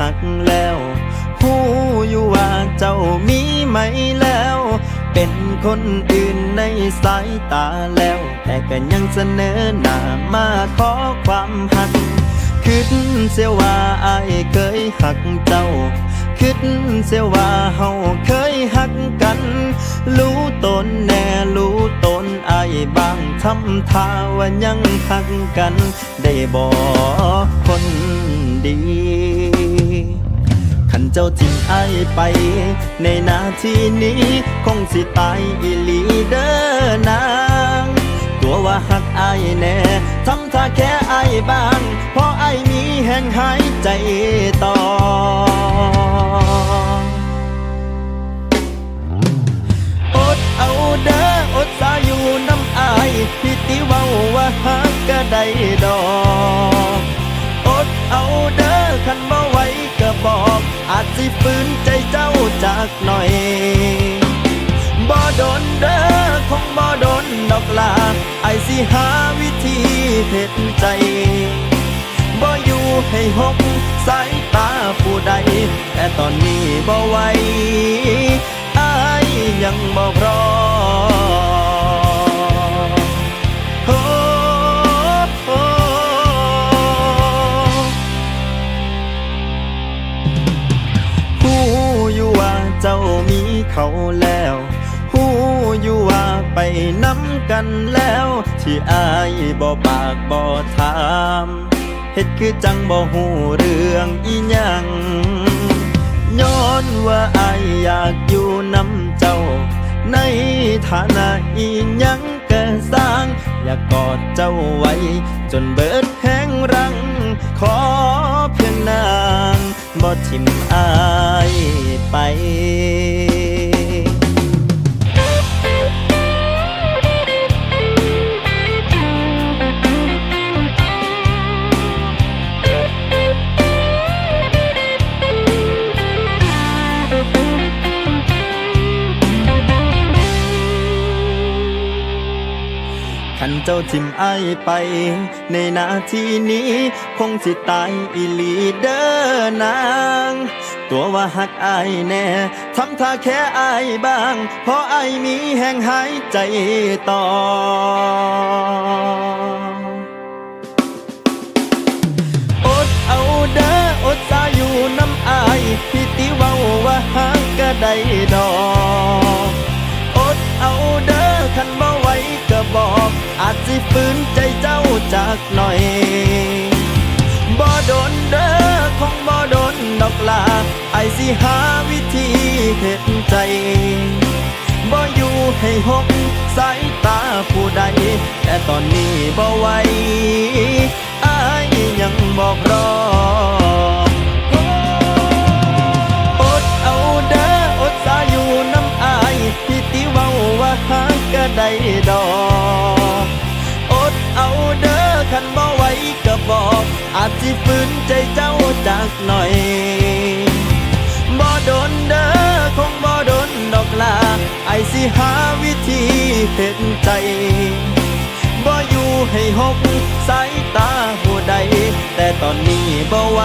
หักแล้วหูอยู่ว่าเจ้ามีไหมแล้ว เป็นคนอื่นในสายตาแล้ว แต่ก็ยังเสนอหน้ามาขอความหักคิดเสียว่าไอเคยหักเจ้า คิดเสียว่าเฮาเคยหักกัน รู้ตนแน่รู้ตนไอายบางทำท่าว่ายังหักกัน ได้บอกคนดี จ้าทิมไอายไป ในนาทีนี้คงสิตายอีหลีเด้อนางตัวว่าหักอายแน่ทำท่าแค่อายบ้างเพราะอายมีแห่งหายใจต่ออดเอาเด้ออดสาอยู่น้ำอายพี่ติว้าว่าหักก็ได้ดอก สิฝืนใจเจ้าจากหน่อย บ่โดนเด้อคงบ่โดนดอกลาไอสิหาวิธีเห็ดใจ บ่อยู่ให้หกสายตาผู้ใด แต่ตอนนี้บ่ไหวอายยังบ่พร้อม เขาแล้วหูอยู่ว่าไปน้ำกันแล้ว ที่อายบ่ปากบ่ถามเฮ็ดคือจังบ่หูเรื่องอีหยังย้อนว่าอายอยากอยู่น้ำเจ้า ในฐานะอีหยังก็สร้าง อยากกอดเจ้าไว้ จนเบิดแห้งรัง ขอเพียงนางบ่ทิมอายไป ขันเจ้าทิมไอายไป ในนาทีนี้ คงสิตายอีหลีเด้อนาง ตัวว่าหักอายแน่ทำท่าแค่อายบ้าง เพราะอายมีแห่งหายใจต่ออดเอาเด้ออดสาอยู่น้ำอพี่ติว้าว่าหักก็ได้ดอก จสิฝืนใจเจ้าจากหน่อย บ่โดนเด้อคงบ่โดนดอกลาไอสิหาวิธีเห็ดใจ บ่อยู่ให้หกสายตาผู้ใด แต่ตอนนี้บ่ไหวอายยังบอกรออดเอาเด้ออดสาอยู่น้ำอายพี่ติเว้าว่าหักก็ได้ ก็บอก อาจสิฝืนใจเจ้าจากหน่อย บ่โดนเด้อคงบ่โดนดอกลา ไอสิหาวิธีเห็นใจบ่อยู่ให้หกสายตาหัวใด แต่ตอนนี้บ่ไหว